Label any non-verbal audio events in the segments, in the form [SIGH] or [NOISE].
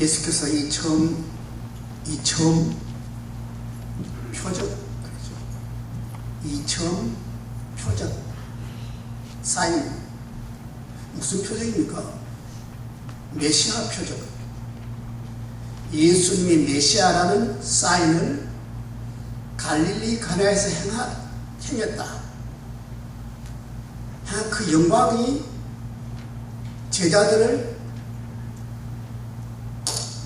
예수께서 이 처음 이 처음 표적 그렇죠. 이 처음 표적 사인 무슨 표적입니까? 메시아 표적. 예수님이 메시아라는 사인을 갈릴리 가나에서 행하, 행했다. 아, 그 영광이 제자들을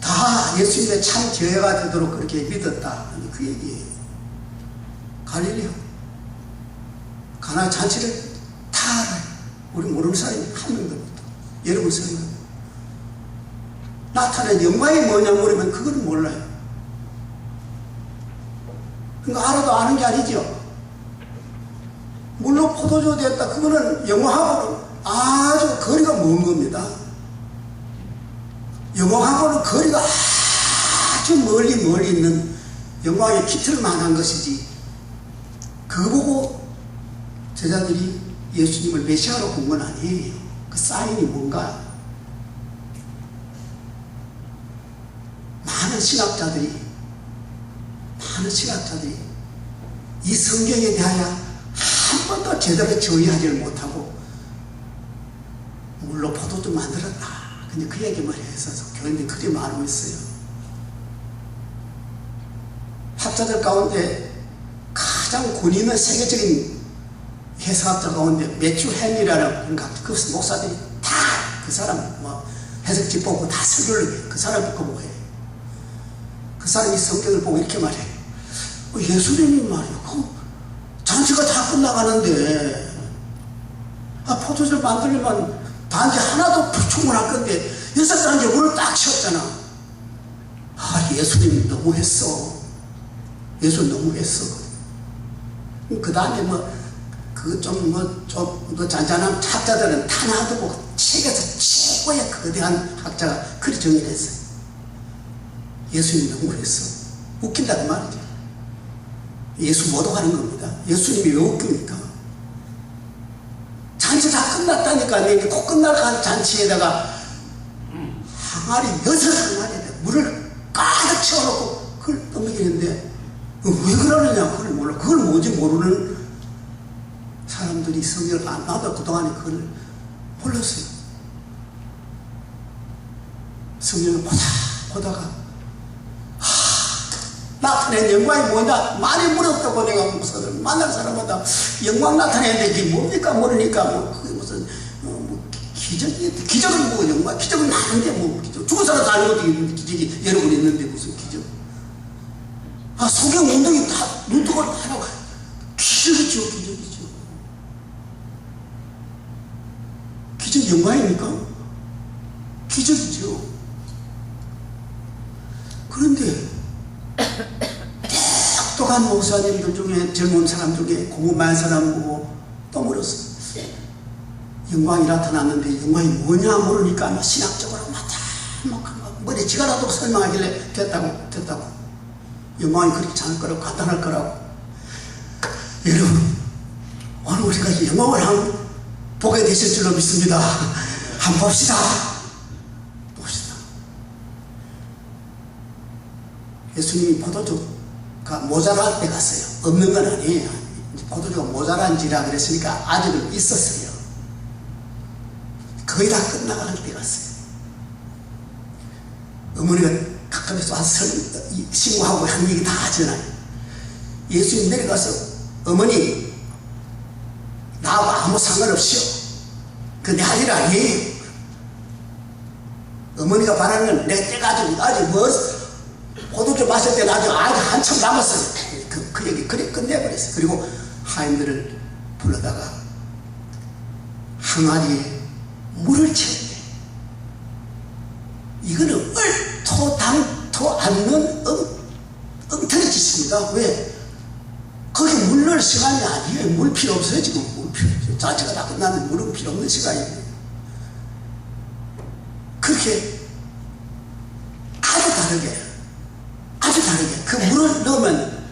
다 예수님의 참 제자가 되도록 그렇게 믿었다. 그 얘기예요. 갈릴리 가나 잔치를 다 알아요. 우리 모르는 사람이 한 명도 없다. 여러분 생각. 나타낸 영광이 뭐냐 물으면 그건 몰라요. 그러니까 알아도 아는 게 아니죠. 물론 포도주 됐다. 그거는 영광하고는 아주 거리가 먼 겁니다. 영광하고는 거리가 아주 멀리 멀리 있는 영광의 깃틀만한 것이지. 그거 보고 제자들이 예수님을 메시아로 본 건 아니에요. 그 사인이 뭔가? 많은 신학자들이, 많은 신학자들이 이 성경에 대하여 한 번도 제대로 정의하지를 못하고, 물로 포도주 만들었다. 근데 그 얘기만 했어서 교인들이 그렇게 말하고 있어요. 학자들 가운데 가장 권위 있는 세계적인 해석학자 가운데 매튜 헨리라는 그런 그 목사들이 다 그 사람 뭐 해석집 보고 다 설교를 그 사람 보고 해요. 그 사람이 성경을 보고 이렇게 말해. 어, 예수님이 말이야. 그 잔치가 다 끝나가는데 아 포도주를 만들려면 단지 하나도 충분할 건데 여섯 단지 물을 딱 채웠잖아. 아 예수님이 너무했어. 예수 너무했어. 그 다음에 뭐 그 좀 뭐좀 잔잔한 학자들은 보고 책에서 최고의 거대한 학자가 그리 정의를 했어요. 예수님이 너무했어. 웃긴다 그 말이죠. 예수 모독하는 겁니다. 예수님이 왜 웃깁니까? 잔치 다 끝났다니까 이게 곧 끝날 잔치에다가 항아리 여섯 항아리에 물을 가득 채워놓고 그걸 떠먹이는데 왜 그러느냐 그걸 몰라. 그걸 뭔지 모르는 사람들이 성경을 안 나도 그동안에 그걸 몰랐어요. 성경을 보다 보다가 나타낸 영광이 뭐냐 많이 물었다고 내가 무슨 만날 사람마다 영광 나타내는데 이게 뭡니까 모르니까 뭐 그게 무슨 어, 뭐 기적이 기적은 뭐 영광 기적은 많은데 뭐 기적 죽은 사람 사는 것도 기적이 여러 번 있는데 무슨 기적 아 성경 운동이 다 눈뜨고 하라고 기적이죠 기적이죠 기적 영광입니까? 기적이죠 그런데 똑똑한 목사님들 중에 젊은 사람 중에 공부 많은 사람 보고 또 물었어. 영광이 나타났는데 영광이 뭐냐 모르니까 막 신학적으로 맞아. 막 머리 지가라도 설명하길래 됐다고 됐다고. 영광이 그렇게 작을 거라고 간단할 거라고. 여러분 오늘 우리가 영광을 한 보게 되실 줄로 믿습니다. [LAUGHS] 한번 봅시다. 봅시다. 예수님이 포도주가 모자랄 때 갔어요. 없는 건 아니에요. 포도주가 모자란지라 그랬으니까 아직은 있었어요. 거의 다 끝나갈 때 갔어요. 어머니가 가끔씩 와서 신고하고 한 얘기 다 하잖아요. 예수님 내려가서 어머니 나하고 아무 상관없이요. 그내 할일 아니에요. 어머니가 바라는 건내 때가 아직 아직 뭐 포도주 마실 때는 아직, 아직 한참 남았어요. 그, 그 얘기, 그래 끝내버렸어요. 그리고 하인들을 불러다가 항아리에 물을 채웠대. 이거는 얼 토당토 않는 엉, 엉터리 짓입니다. 왜? 거기 물 넣을 시간이 아니에요. 물 필요 없어요, 지금. 물 필요 없어요. 자체가 다 끝났는데 물은 필요 없는 시간이에요. 그렇게 아주 다르게 아주 다르게 그 물을 넣으면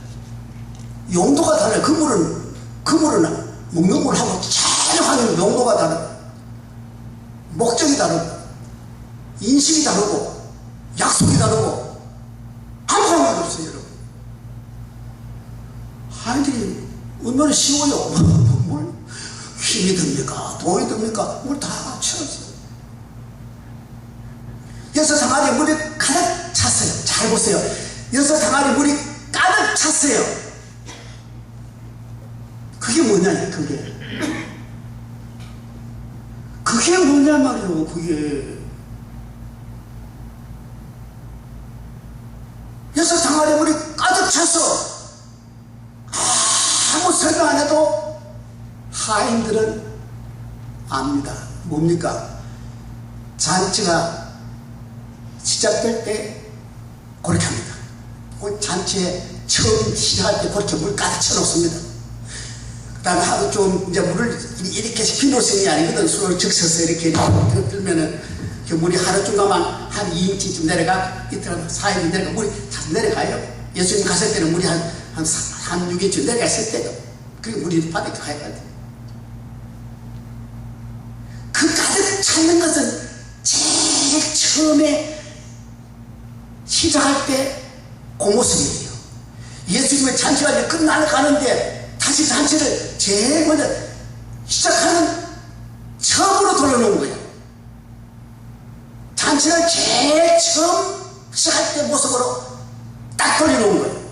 용도가 달라요. 그 물은 그 물은 먹는 물하고 촬영하는 용도가 다르고 목적이 다르고 인식이 다르고 약속이 다르고 아무 상관도 없어요 여러분. 하나님이 얼마나 쉬워요. 뭘 힘이 듭니까? 돈이 듭니까? 뭘 다 채웠어요. 여섯 항아리 물이 가득 찼어요. 잘 보세요. 여섯 항아리 물이 가득 찼어요. 그게 뭐냐 그게? 그게 뭐냐 말이에요 그게 여섯 항아리 물이 가득 차서 아무 설명 안 해도 하인들은 압니다. 뭡니까? 잔치가 시작될 때 그렇게 합니다. 그 잔치에 처음 시작할 때 그렇게 물 가득 채놓습니다. 그 다음에 하도 좀 이제 물을 이렇게 게 아니거든. 술을 적셔서 이렇게 들면은 그 물이 하루 중간만 한 2인치쯤 내려가 이틀 4일 내려가 물이 다 내려가요 예수님 갔을 때는 물이 한, 한, 사- 한 6인치 내려갔을 때요 그게 물이 바닥에 가야 돼. 그 가득 찼는 것은 제일 처음에 시작할 때그 모습이에요. 예수님의 잔치가 이제 끝나가는데 다시 잔치를 제일 먼저 시작하는 처음으로 돌려놓은 거예요. 잔치를 제일 처음 시작할 때 모습으로 딱 돌려놓은 거예요.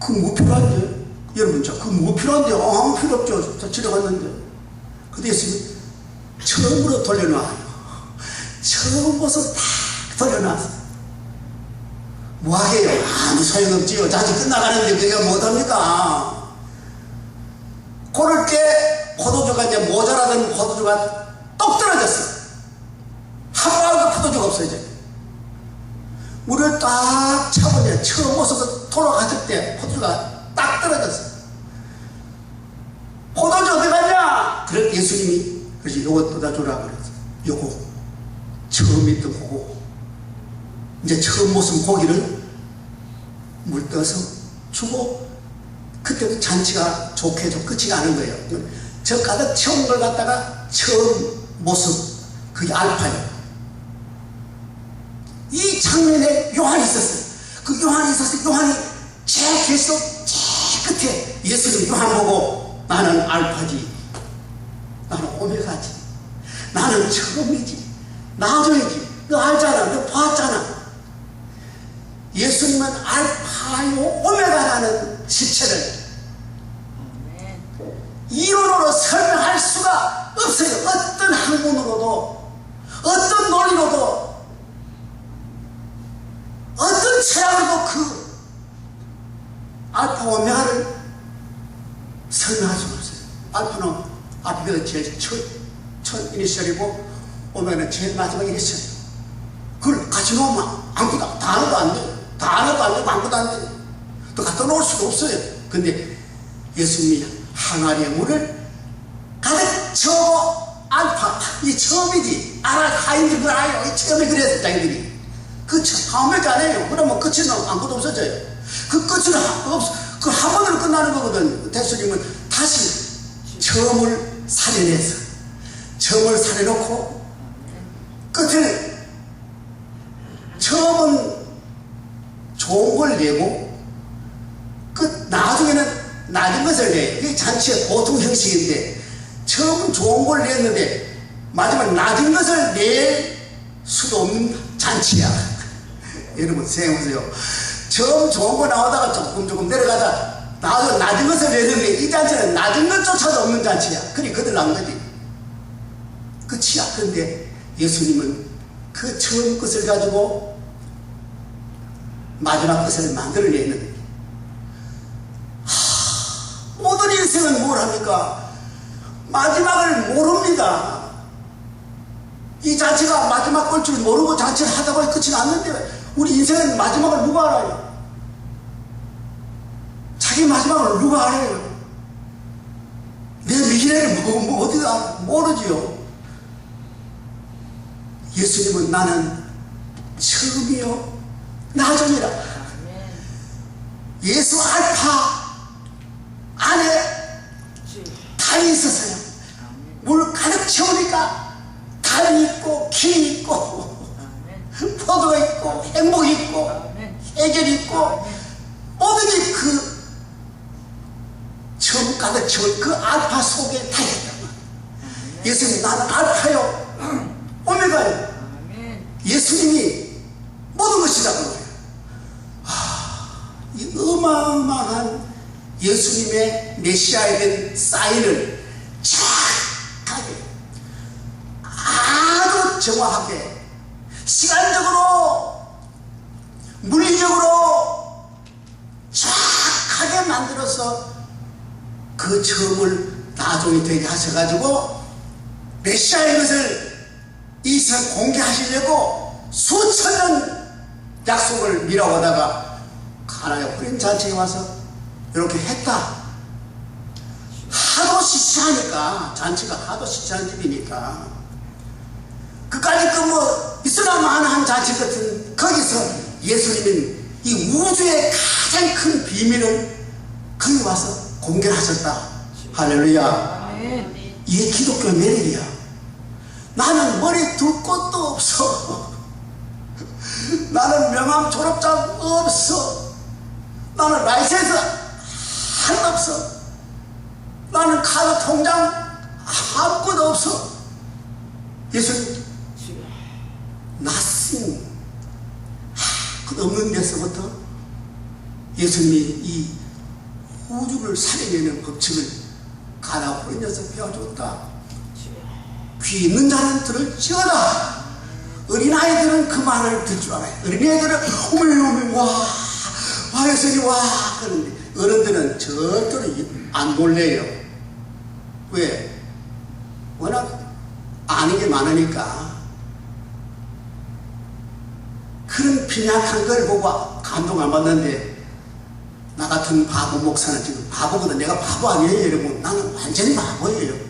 그 무필요한데? 여러분 저그 무필요한데? 아무 필요 없죠. 저 집에 갔는데. 근데 예수님이 처음으로 돌려놔요. 처음 모습 딱 돌려놨어 뭐하게요? 아무 소용없지요. 잔치 끝나가는데 그게 못합니까? 그럴 때 포도주가 이제 모자라던 포도주가 똑 떨어졌어 한 방울도 포도주가 없어요 이제 물을 딱 차보니 처음 모습을 돌아갔을 때 포도주가 딱 떨어졌어. 포도주 어디 갔냐? 그래 예수님이 그래서 요거 떠다 주라 그랬어. 요거 처음 있던 거고 이제 처음 모습 고기를 물 떠서 주고 그때부터 잔치가 좋게 좀 끝이 나는 거예요. 저 가득 채운 걸 갖다가 처음 모습 그게 알파예요. 이 장면에 요한이 있었어요. 그 요한이 있었어요. 요한이 제일 계속 제일 끝에 예수님 요한 보고 나는 알파지. 나는 오메가지. 나는 처음이지. 나중이지. 너 알잖아. 너 봤잖아. 예수님은 알파요 오메가라는 실체를 이론으로 설명할 수가 없어요. 어떤 학문으로도 어떤 논리로도 어떤 철학으로도 그 알파 오메가를 설명할 수 없어요. 알파는 알파가 제일 첫, 첫 이니셜이고 오메가는 제일 마지막 이니셜이에요. 그걸 같이 놓으면 아무것도 단어도 안 돼. 단어도 안 되고 아무것도 안 돼. 또 갖다 놓을 수도 없어요. 근데 예수님이 항아리의 물을 가득 채우고 알파 이 처음이지 알아 하인들 그걸 알아요 이 처음에 그랬어 자기들이 그 처음에 아니에요 그러면 끝이 아무것도 없어져요 그 끝은 하- 없, 그한 번으로 끝나는 거거든 대수님은 다시 처음을 살려내서 처음을 살려놓고 끝을 처음은 좋은 걸 내고 그 나중에는 낮은 것을 내. 이게 잔치의 보통 형식인데 처음은 좋은 걸 냈는데 마지막 낮은 것을 낼 수도 없는 잔치야. [LAUGHS] 여러분 생각해보세요. 처음 좋은 거 나오다가 조금 조금 내려가다 나중에 낮은 것을 내는데 이 잔치는 낮은 것조차도 없는 잔치야. 그리 그들 난 거지. 끝이야. 그런데 예수님은 그 처음 것을 가지고 마지막 것을 만들어내는. 모든 인생은 뭘 합니까? 마지막을 모릅니다. 이 자체가 마지막 걸 줄 모르고 자체를 하다 보니 끝이 났는데 우리 인생은 마지막을 누가 알아요? 자기 마지막을 누가 알아요? 내 미래를 뭐, 뭐 어디가 모르지요. 예수님은 나는 처음이요 나중이라. 예수 알파 안에 달이 있었어요. 물 가득 채우니까 달이 있고 길이 있고 포도가 있고 행복이 있고 해결이 있고 모든 게 그 처음 가득 채운 그 알파 속에 다 있다. 예수님 나는 알파요. 오메가요 아멘. 예수님이 모든 것이다 그거예요. 아, 이 어마어마한 예수님의 메시아에 대한 사인을 정확하게 아주 정확하게 시간적으로 물리적으로 정확하게 만들어서 그 처음을 나중에 되게 하셔가지고 메시아의 것을 이 세상 공개하시려고 수천 년 약속을 미뤄오다가 가나의 후린 잔치에 와서 이렇게 했다. 하도 시시하니까 잔치가 하도 시시한 집이니까 그까지 그 뭐 이슬람만한 잔치 같은 거기서 예수님은 이 우주의 가장 큰 비밀을 거기 와서 공개하셨다. 할렐루야. 이게 기독교 매력이야. 나는 머리 둘 곳도 없어. 나는 명함 졸업장 없어. 나는 라이센스 하나도 없어. 나는 카드 통장 아무것도 없어. 예수님, nothing. 그 없는 데서부터 예수님이 이 우주를 살려내는 법칙을 가나 호인에서 배워줬다. 귀 있는 자는 들을 지어다. 어린아이들은 그 말을 들 줄 알아요. 어린아이들은 오메 오메 와, 와 예수님 와 하는데 어른들은 절대로 이- 안 놀래요. 왜? 워낙 아는 게 많으니까 그런 빈약한 걸 보고 감동 안 받는데 나 같은 바보 목사는 지금 바보거든. 내가 바보 아니에요, 여러분. 나는 완전히 바보예요.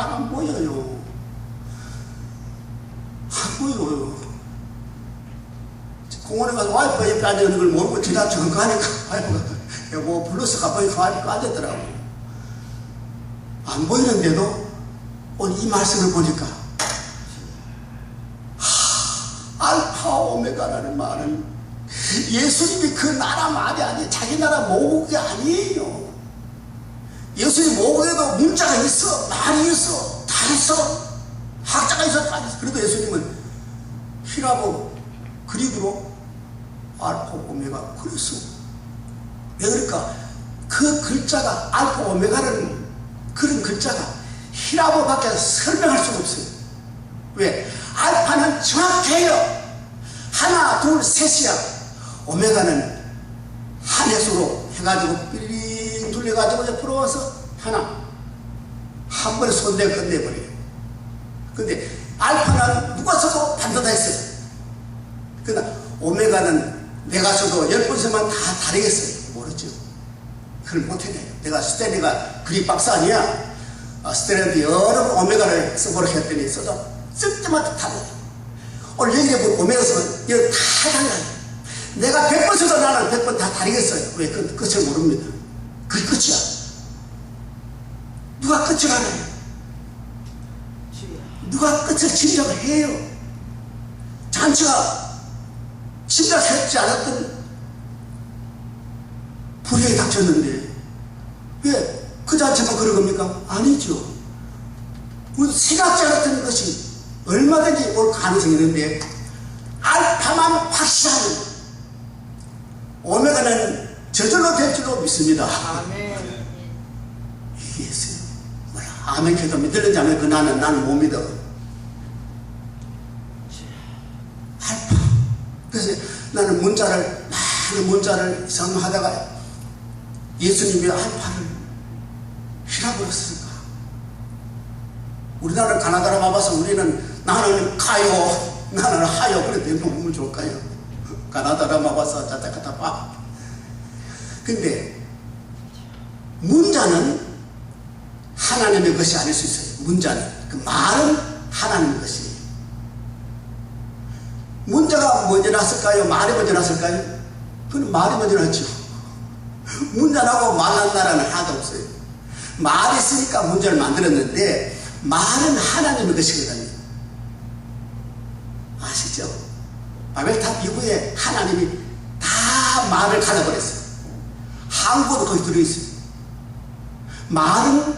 잘 안 보여요. 안 보여요. 공원에 가서 와이프 옆에 앉아있는 걸 모르고 지나쳐 가니까 와이프가 여보 블루스 가보니까 와이프가 앉았더라고. 안 보이는데도 오늘 이 말씀을 보니까 하, 알파 오메가라는 말은 예수님이 그 나라 말이 아니에요. 자기 나라 모국이 아니에요. 예수님 모국에도 문자가 있어, 말이 있어, 다 있어, 학자가 있어, 다 있어. 그래도 예수님은 히라보 그리브로 알파 오메가 그랬어. 왜 그럴까? 그 글자가 알파 오메가라는 그런 글자가 히라보밖에 설명할 수가 없어요. 왜? 알파는 정확해요. 하나, 둘, 셋이야. 오메가는 한 횟수로 해가지고 삐링 돌려가지고 옆으로 와서 하나. 한 번에 손대 끝내버려요. 근데 알파는 누가 써도 반드다 했어요. 그러나 오메가는 내가 써도 열번 쓰면 다 다르겠어요. 모르죠. 그걸 못해내요. 내가 스탠리가 그리 박사 아니야. 아, 스탠리한테 여러 번 오메가를 써보라 했더니 써도 쓸 때마다 달라요. 오늘 여기에 보면 오메가 쓰면 이거 다 달라요. 내가 100번 써도 나는 100번 다 다르겠어요. 왜? 그 끝을 모릅니다. 그게 끝이야. 누가 끝을 알아요? 누가 끝을 짐작을 해요? 잔치가 심각했지 않았던 불행이 닥쳤는데 왜 그 잔치만 그런 겁니까? 아니죠. 우리 생각지 않았던 것이 얼마든지 올 가능성이 있는데 알파만 확실하면 오메가는 저절로 믿습니다. 아멘. 있어요. 뭐야, 아멘 기도 믿을는지 안 믿고 나는, 나는 못 믿어. 알파. 그래서 나는 문자를, 많은 문자를 성하다가 예수님이 알파를 쓸까? 우리나라는 가나다라 와봐서 우리는 나는 가요, 나는. 그래, 내 몸을 좋을까요? 가나다라 자자가다 봐. 근데 문자는 하나님의 것이 아닐 수 있어요. 문자는. 그 말은 하나님의 것이에요. 문자가 먼저 났을까요? 말이 먼저 났을까요? 그건 말이 먼저 났죠. 문자라고 말한 나라는 하나도 없어요. 말이 있으니까 문자를 만들었는데 말은 하나님의 것이거든요. 아시죠? 바벨탑 이후에 하나님이 다 말을 갈라버렸어요. 한국어도 거기 들어있어요. 말은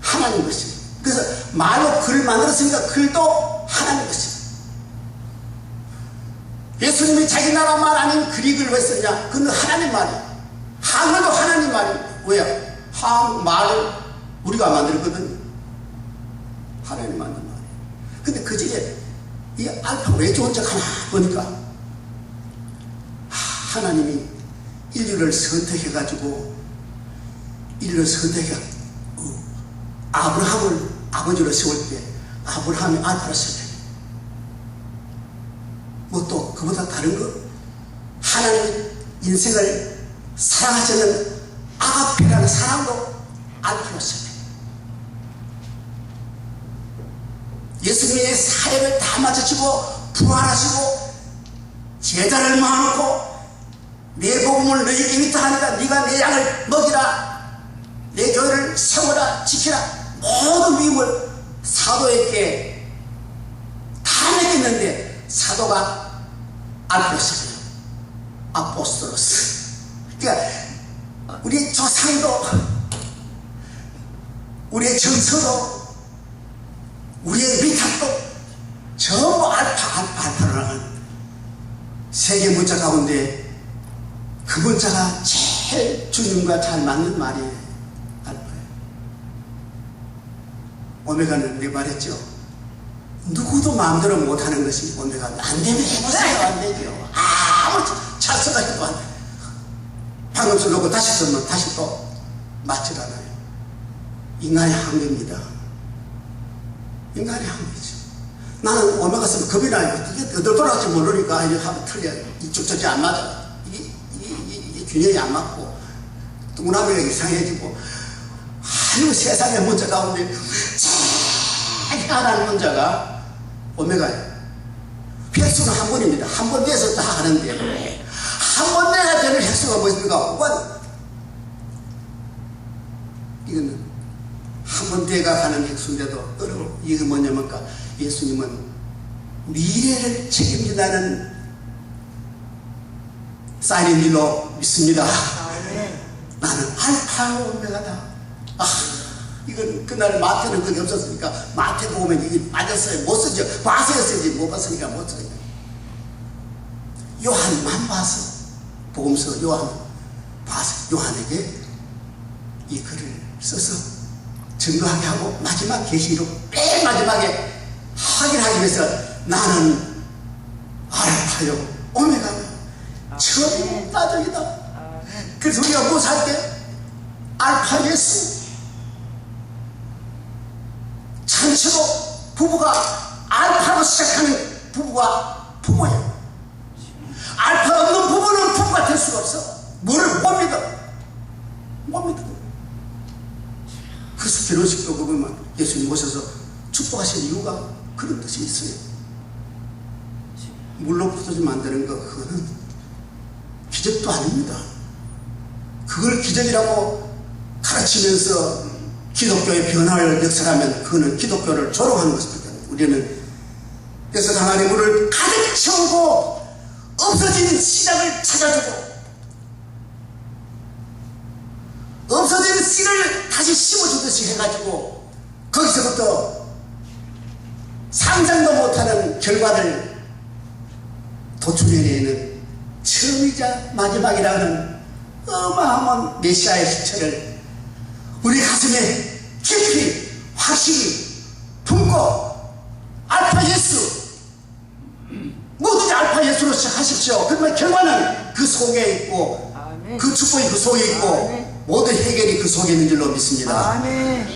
하나님 것이에요. 그래서 말로 글을 만들었으니까 글도 하나님 것이에요. 예수님이 자기 나라 말 아닌 그릭을 왜 썼냐? 그건 하나님 말이에요. 한글도 하나님 말이에요. 왜요? 한말을 우리가 만들거든요. 하나님 만든 말이에요. 근데 그 중에 이 알파 왜 좋은지 하나 보니까 하- 하나님이 인류를 선택해가지고 인류를 선택해 어, 아브라함을 아버지로 세울 때 아브라함이 알파로 세워요. 뭐또 그보다 다른 거 하나님 인생을 사랑하시는 아가페라는 사랑도 알파로 세워요. 예수님의 사역을 다 마치시고 부활하시고 제자를 모아놓고 내 복음을 너희에게 있다 하니까 네가 내 양을 먹이라 내 교회를 세워라 지키라 모든 위임을 사도에게 다 맡겼는데 사도가 알프스예요 아포스토로스. 그러니까 우리의 조상도 우리의 정서도 우리의 위탁도 전부 알파 알파 알파라는 세계 문자 가운데 그 문자가 제일 주님과 잘 맞는 말이에요 오메가는 내 말했죠 누구도 마음대로 못하는 것이 오메가 안 되면 해보세요 안 되죠 아무 찰서가 해도 안 돼. 방금 써놓고 다시 쓰면 다시 또 맞질 않아요 인간의 한계입니다 인간의 한계죠. 나는 오메가 쓰면 겁이 나요. 이게 어디 돌아갈지 모르니까 이렇게 하면 틀려요. 이쪽 저쪽 안 맞아. 이게, 이게, 이게, 균형이 안 맞고 동남이가 이상해지고 아유 세상의 문제 가운데 희한한 문제가 오메가예요. 횟수는 한 번입니다. 한번 돼서 다 하는데 한 번 내야 되는 횟수가 뭐입니까? 원. 이거는 한번 돼가 가는 획수인데도 어려워. 이게 뭐냐면까 예수님은 미래를 책임진다는 사인인 일로 믿습니다. 나는 알파 오메가다. 아, 이건 그날 마태는 그게 없었으니까 마태 보면 이게 맞았어요. 못 쓰죠. 봐서 쓰지 못 봤으니까 못 써요. 요한만 봐서 복음서 요한 봐서 요한에게 이 글을 써서 증거하게 하고 마지막 계시로 맨 마지막에 확인하기 위해서 나는 알파요 오메가요 전다적이다. 그래서 우리가 무엇할 때 알파 예수 전체도 부부가 알파로 시작하는 부부가 부모예요. 알파 없는 부부는 부부가 될 수가 없어. 뭐를 못 믿어 못 믿어 그래서 결혼식도 보면 예수님 모셔서 축복하신 이유가 그런 뜻이 있어요. 물로 부서지 만드는 거 그거는 기적도 아닙니다. 그걸 기적이라고 가르치면서 기독교의 변화를 역설하면 그거는 기독교를 조롱하는 것입니다. 우리는 그래서 하나님의 물을 가득 채우고 없어진 시작을 찾아주고 없어진 씨를 다시 심어주듯이 해가지고 거기서부터 상상도 못하는 결과를 도출해내는 처음이자 마지막이라는 어마어마한 메시아의 실체를 우리 가슴에 깊이 확실히 품고 알파 예수 모두가 알파 예수로 시작하십시오. 그러면 결과는 그 속에 있고. 그 축복이 그 속에 있고. 모든 해결이 그 속에 있는 줄로 믿습니다. 아멘.